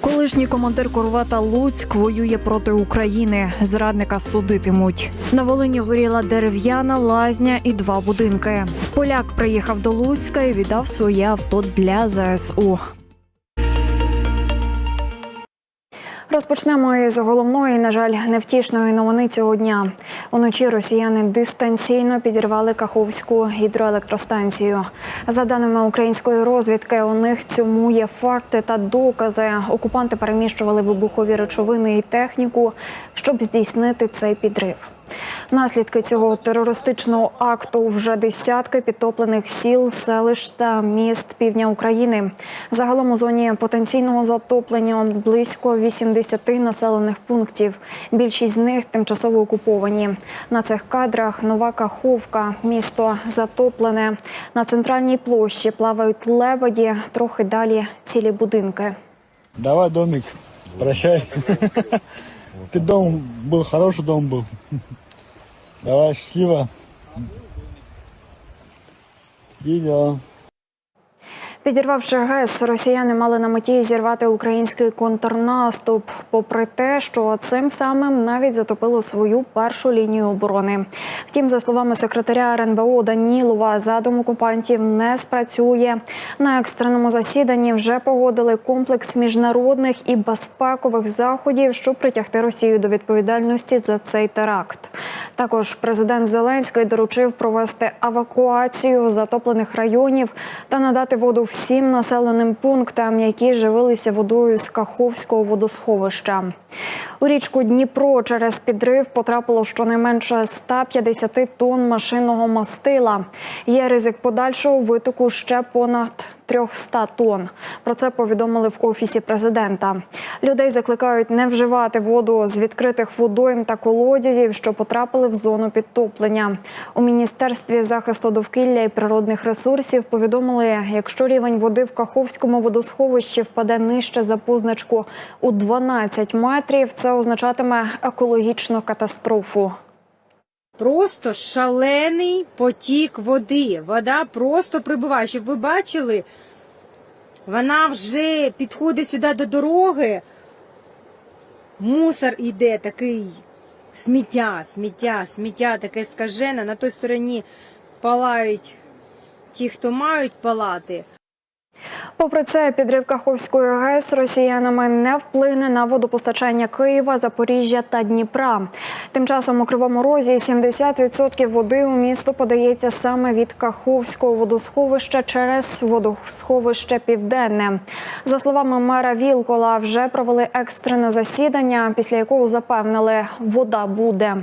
Колишній командир корвета Луцьк воює проти України. Зрадника судитимуть. На Волині горіла дерев'яна лазня і два будинки. Поляк приїхав до Луцька і віддав своє авто для ЗСУ. Розпочнемо із головної, на жаль, невтішної новини цього дня. Уночі росіяни дистанційно підірвали Каховську гідроелектростанцію. За даними української розвідки, у них цьому є факти та докази. Окупанти переміщували вибухові речовини і техніку, щоб здійснити цей підрив. Наслідки цього терористичного акту вже десятки підтоплених сіл, селищ та міст півдня України. Загалом у зоні потенційного затоплення близько 80 населених пунктів. Більшість з них тимчасово окуповані. На цих кадрах нова Каховка, місто затоплене. На центральній площі плавають лебеді, трохи далі цілі будинки. Давай, домик, прощай. Ты дом был, хороший дом был. Давай, счастливо. Иди, Підірвавши ГЕС, росіяни мали на меті зірвати український контрнаступ, попри те, що цим самим навіть затопило свою першу лінію оборони. Втім, за словами секретаря РНБО Данілова, задум окупантів не спрацює. На екстреному засіданні вже погодили комплекс міжнародних і безпекових заходів, щоб притягти Росію до відповідальності за цей теракт. Також президент Зеленський доручив провести евакуацію затоплених районів та надати воду всім населеним пунктам, які живилися водою з Каховського водосховища. У річку Дніпро через підрив потрапило щонайменше 150 тонн машинного мастила. Є ризик подальшого витоку ще понад 300 тонн. Про це повідомили в офісі президента. Людей закликають не вживати воду з відкритих водойм та колодязів, що потрапили в зону підтоплення. У міністерстві захисту довкілля і природних ресурсів повідомили, якщо рівень води в Каховському водосховищі впаде нижче за позначку у 12 метрів, це означатиме екологічну катастрофу. Просто шалений потік води. Вода просто прибуває. Щоб ви бачили, вона вже підходить сюди до дороги. Мусор іде такий сміття, сміття, сміття таке скажене. На той стороні палають ті, хто мають палати. Попри це, підрив Каховської ГЕС росіянами не вплине на водопостачання Києва, Запоріжжя та Дніпра. Тим часом у Кривому Розі 70% води у місто подається саме від Каховського водосховища через водосховище Південне. За словами мера Вілкола, вже провели екстрене засідання, після якого запевнили, вода буде.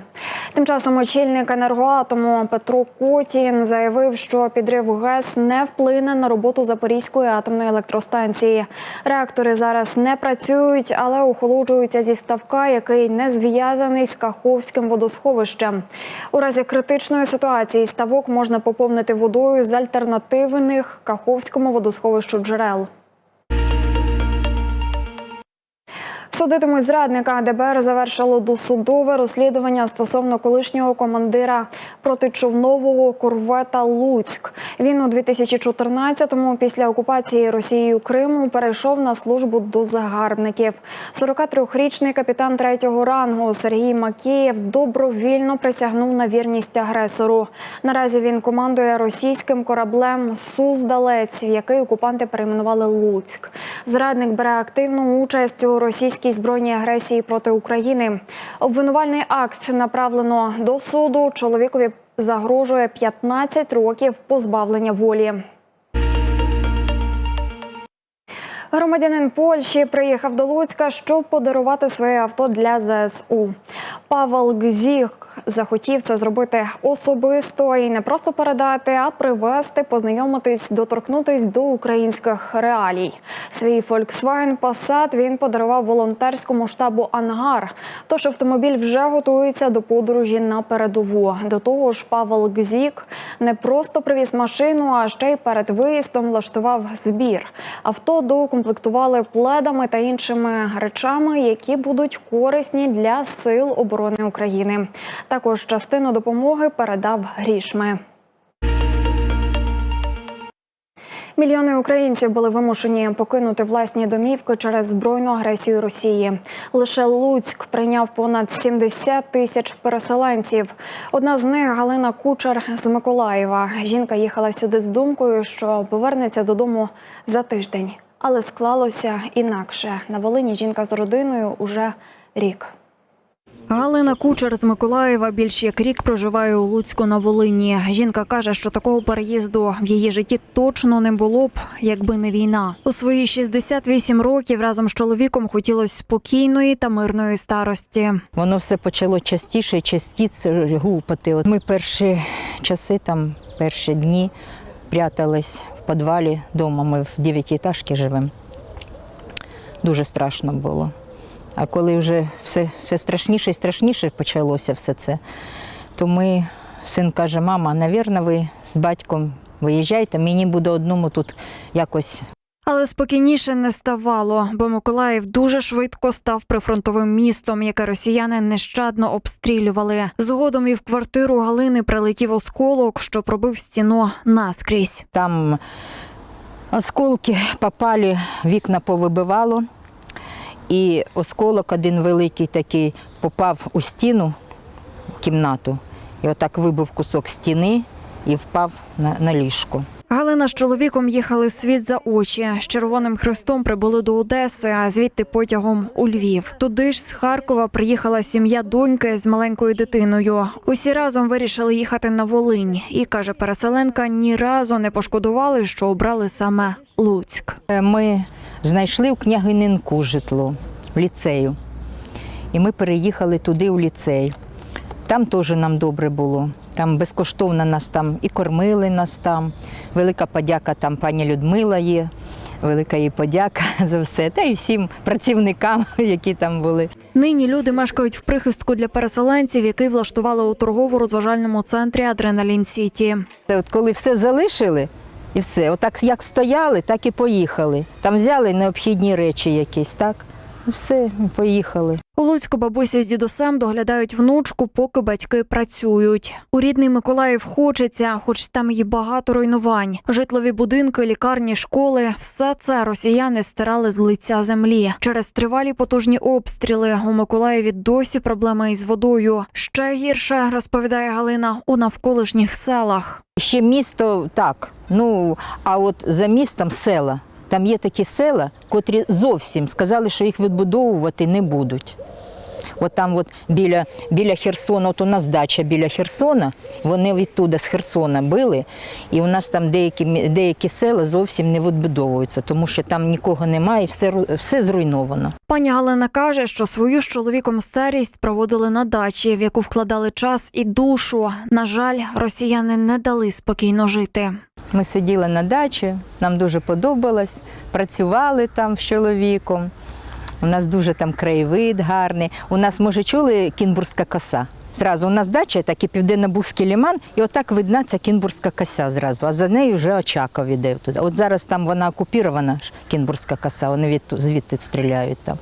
Тим часом очільник енергоатому Петро Котін заявив, що підрив ГЕС не вплине на роботу Запорізької атомної електростанції. Реактори зараз не працюють, але охолоджуються зі ставка, який не зв'язаний з Каховським водосховищем. У разі критичної ситуації ставок можна поповнити водою з альтернативних Каховському водосховищу джерел. Судитимуть зрадника. ДБР завершило досудове розслідування стосовно колишнього командира протичовнового корвета Луцьк. Він у 2014-му після окупації Росією Криму перейшов на службу до загарбників. 43-річний капітан третього рангу Сергій Макієв добровільно присягнув на вірність агресору. Наразі він командує російським кораблем Суздалець, який окупанти перейменували Луцьк. Зрадник бере активну участь у російській збройній агресії проти України. Обвинувальний акт направлено до суду. Чоловікові загрожує 15 років позбавлення волі. Громадянин Польщі приїхав до Луцька, щоб подарувати своє авто для ЗСУ. Павел Гзіх захотів це зробити особисто і не просто передати, а привезти, познайомитись, доторкнутись до українських реалій. Свій Volkswagen Passat він подарував волонтерському штабу Ангар. Тож автомобіль вже готується до подорожі на передову. До того ж, Павел Гзік не просто привіз машину, а ще й перед виїздом влаштував збір. Авто доукомплектували пледами та іншими речами, які будуть корисні для сил оборони України. Також частину допомоги передав грішми. Мільйони українців були вимушені покинути власні домівки через збройну агресію Росії. Лише Луцьк прийняв понад 70 тисяч переселенців. Одна з них Галина Кучер з Миколаєва. Жінка їхала сюди з думкою, що повернеться додому за тиждень, але склалося інакше. На Волині жінка з родиною уже рік. Галина Кучер з Миколаєва більш як рік проживає у Луцьку на Волині. Жінка каже, що такого переїзду в її житті точно не було б, якби не війна. У свої 68 років разом з чоловіком хотілося спокійної та мирної старості. Воно все почало частіше частіше гупати. От ми перші часи, там перші дні прятались в підвалі вдома. Ми в дев'ятиэтажці живемо. Дуже страшно було. А коли вже все, все страшніше і страшніше почалося все це, то ми, син каже, мама, навірно, ви з батьком виїжджайте, мені буде одному тут якось Але спокійніше не ставало, бо Миколаїв дуже швидко став прифронтовим містом, яке росіяни нещадно обстрілювали. Згодом і в квартиру Галини прилетів осколок, що пробив стіну наскрізь. Там осколки попали, вікна повибивало, і осколок один великий такий попав у стіну кімнату. І отак вибив кусок стіни і впав на, на ліжко. Галина з чоловіком їхали світ за очі. З Червоним Хрестом прибули до Одеси, а звідти потягом у Львів. Туди ж з Харкова приїхала сім'я доньки з маленькою дитиною. Усі разом вирішили їхати на Волинь. І каже переселенка, ні разу не пошкодували, що обрали саме Луцьк. Е, Ми знайшли у княгининку житло в ліцею. І ми переїхали туди, у ліцей. Там теж нам добре було. Там безкоштовно нас там і кормили нас там. Велика подяка там пані Людмила є. Велика їй подяка за все. Та й всім працівникам, які там були. Нині люди мешкають в прихистку для переселенців, який влаштували у торгово-розважальному центрі Адреналін Сіті. От коли все залишили, і все, отак як стояли, так і поїхали. Там взяли необхідні речі якісь, так? Все, поїхали. У Луцьку бабуся з дідусем доглядають внучку, поки батьки працюють. У рідний Миколаїв хочеться, хоч там і багато руйнувань. Житлові будинки, лікарні, школи все це росіяни стирали з лиця землі. Через тривалі потужні обстріли у Миколаєві досі проблеми із водою. Ще гірше розповідає Галина у навколишніх селах. Ще місто так. Ну а от за містом села. Там є такі села, котрі зовсім сказали, що їх відбудовувати не будуть. От там, от біля, біля Херсона, от у нас дача біля Херсона, вони відтуди з Херсона били, і у нас там деякі, деякі села зовсім не відбудовуються, тому що там нікого немає, і все, все зруйновано. Пані Галина каже, що свою з чоловіком старість проводили на дачі, в яку вкладали час і душу. На жаль, росіяни не дали спокійно жити. Ми сиділи на дачі, нам дуже подобалось, працювали там з чоловіком. У нас дуже там краєвид гарний. У нас, може, чули Кінбурзька коса? Зразу у нас дача, так і південно-бузький ліман, і отак видна ця Кінбурзька коса зразу, а за нею вже Очаков іде туди. От зараз там вона окупірована, ж, Кінбурзька коса, вони від, звідти стріляють там.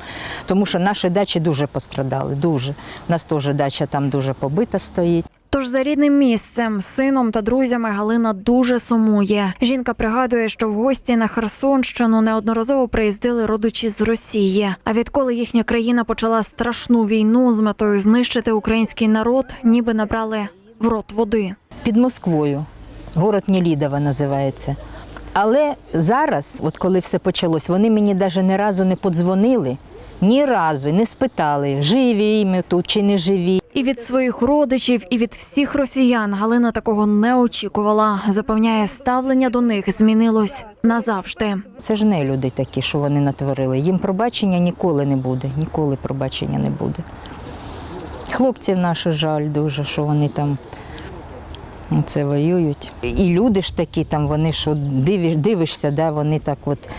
Тому що наші дачі дуже пострадали, дуже. У нас теж дача там дуже побита стоїть. Тож за рідним місцем, сином та друзями Галина дуже сумує. Жінка пригадує, що в гості на Херсонщину неодноразово приїздили родичі з Росії. А відколи їхня країна почала страшну війну з метою знищити український народ, ніби набрали в рот води. під Москвою. Город Нелідова називається. Але зараз, от коли все почалось, вони мені навіть ні разу не подзвонили, ні разу не спитали, живі ми тут чи не живі. І від своїх родичів, і від всіх росіян Галина такого не очікувала. Запевняє, ставлення до них змінилось назавжди. Це ж не люди такі, що вони натворили. Їм пробачення ніколи не буде. Ніколи пробачення не буде. Хлопців наших жаль дуже, що вони там це воюють. І люди ж такі, там вони що дивиш, дивишся, да, вони так от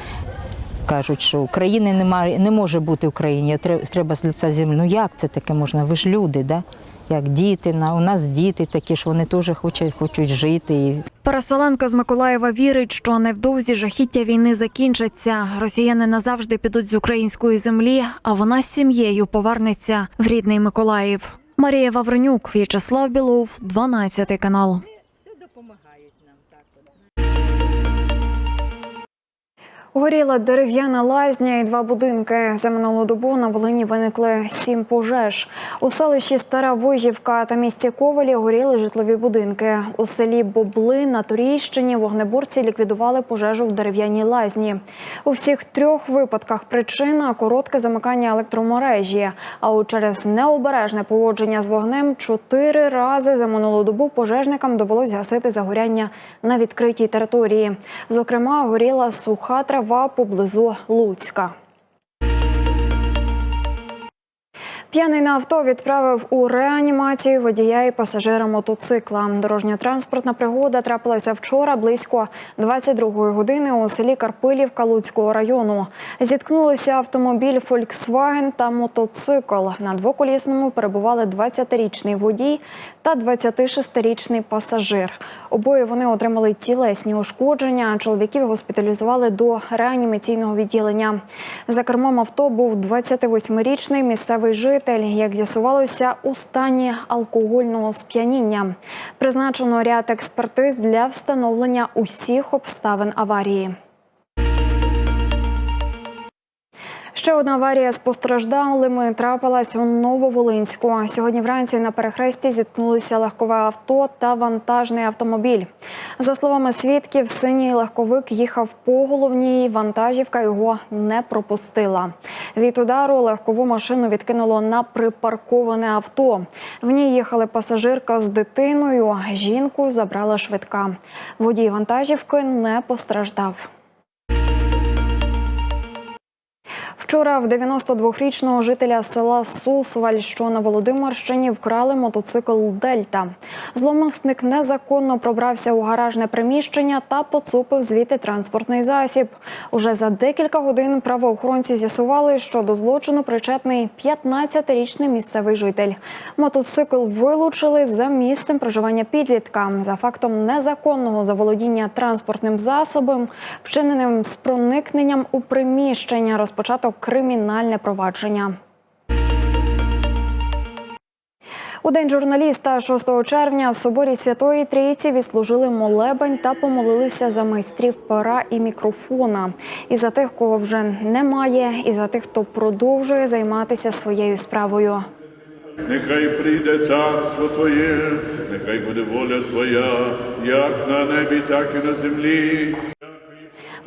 кажуть, що України немає, не може бути в Україні, треба, з лиця землі. Ну як це таке можна? Ви ж люди, да? як діти, у нас діти такі ж, вони теж хочуть, хочуть жити. Переселенка з Миколаєва вірить, що невдовзі жахіття війни закінчаться. Росіяни назавжди підуть з української землі, а вона з сім'єю повернеться в рідний Миколаїв. Марія Вавренюк, В'ячеслав Білов, 12 канал. Горіла дерев'яна лазня і два будинки. За минулу добу на Волині виникли сім пожеж. У селищі Стара Вижівка та місті Ковалі горіли житлові будинки. У селі Бобли на Торійщині вогнеборці ліквідували пожежу в дерев'яній лазні. У всіх трьох випадках причина коротке замикання електромережі. А от через необережне поводження з вогнем чотири рази за минулу добу пожежникам довелось гасити загоряння на відкритій території. Зокрема, горіла суха трава поблизу Луцька. П'яний на авто відправив у реанімацію водія і пасажира мотоцикла. Дорожньо-транспортна пригода трапилася вчора близько 22-ї години у селі Карпилівка Луцького району. Зіткнулися автомобіль Volkswagen та мотоцикл. На двоколісному перебували 20-річний водій та 26-річний пасажир. Обоє вони отримали тілесні ушкодження. Чоловіків госпіталізували до реанімаційного відділення. За кермом авто був 28-річний місцевий житель. Як з'ясувалося, у стані алкогольного сп'яніння. Призначено ряд експертиз для встановлення усіх обставин аварії. Ще одна аварія з постраждалими трапилась у Нововолинську. Сьогодні вранці на перехресті зіткнулися легкове авто та вантажний автомобіль. За словами свідків, синій легковик їхав по головній, вантажівка його не пропустила. Від удару легкову машину відкинуло на припарковане авто. В ній їхали пасажирка з дитиною. Жінку забрала швидка. Водій вантажівки не постраждав. Вчора в 92-річного жителя села Сусваль, що на Володимирщині, вкрали мотоцикл Дельта. Зловмисник незаконно пробрався у гаражне приміщення та поцупив звідти транспортний засіб. Уже за декілька годин правоохоронці з'ясували, що до злочину причетний 15-річний місцевий житель. Мотоцикл вилучили за місцем проживання підлітка. За фактом незаконного заволодіння транспортним засобом, вчиненим з проникненням у приміщення, розпочато кримінальне провадження. У день журналіста 6 червня в соборі Святої Трійці відслужили молебень та помолилися за майстрів пера і мікрофона. І за тих, кого вже немає, і за тих, хто продовжує займатися своєю справою. Нехай прийде царство Твоє, нехай буде воля Твоя, як на небі, так і на землі.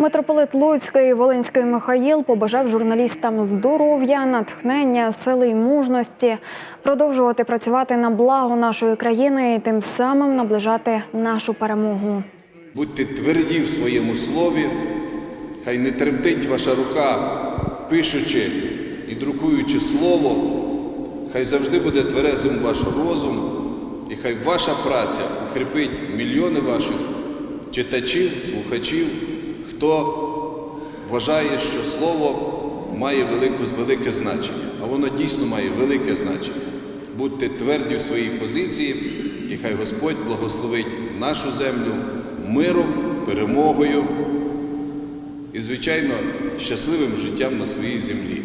Митрополит Луцький Волинський Михаїл побажав журналістам здоров'я, натхнення, сили й мужності, продовжувати працювати на благо нашої країни і тим самим наближати нашу перемогу. Будьте тверді в своєму слові, хай не тремтить ваша рука, пишучи і друкуючи слово, хай завжди буде тверезим ваш розум, і хай ваша праця укріпить мільйони ваших читачів, слухачів, хто вважає, що слово має велику, велике значення, а воно дійсно має велике значення. Будьте тверді в своїй позиції, і хай Господь благословить нашу землю миром, перемогою і, звичайно, щасливим життям на своїй землі.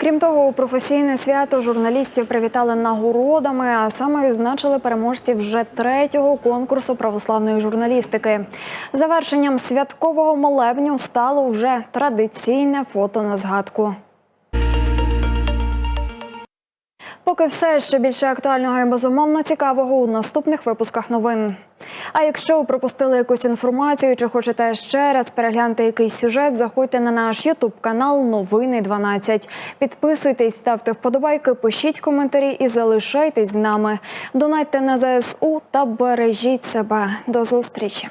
Крім того, у професійне свято журналістів привітали нагородами, а саме відзначили переможців вже третього конкурсу православної журналістики. Завершенням святкового молебню стало вже традиційне фото на згадку. Поки все ще більше актуального і безумовно цікавого у наступних випусках новин. А якщо пропустили якусь інформацію чи хочете ще раз переглянути якийсь сюжет, заходьте на наш Ютуб канал Новини 12. Підписуйтесь, ставте вподобайки, пишіть коментарі і залишайтесь з нами. Донайте на ЗСУ та бережіть себе. До зустрічі.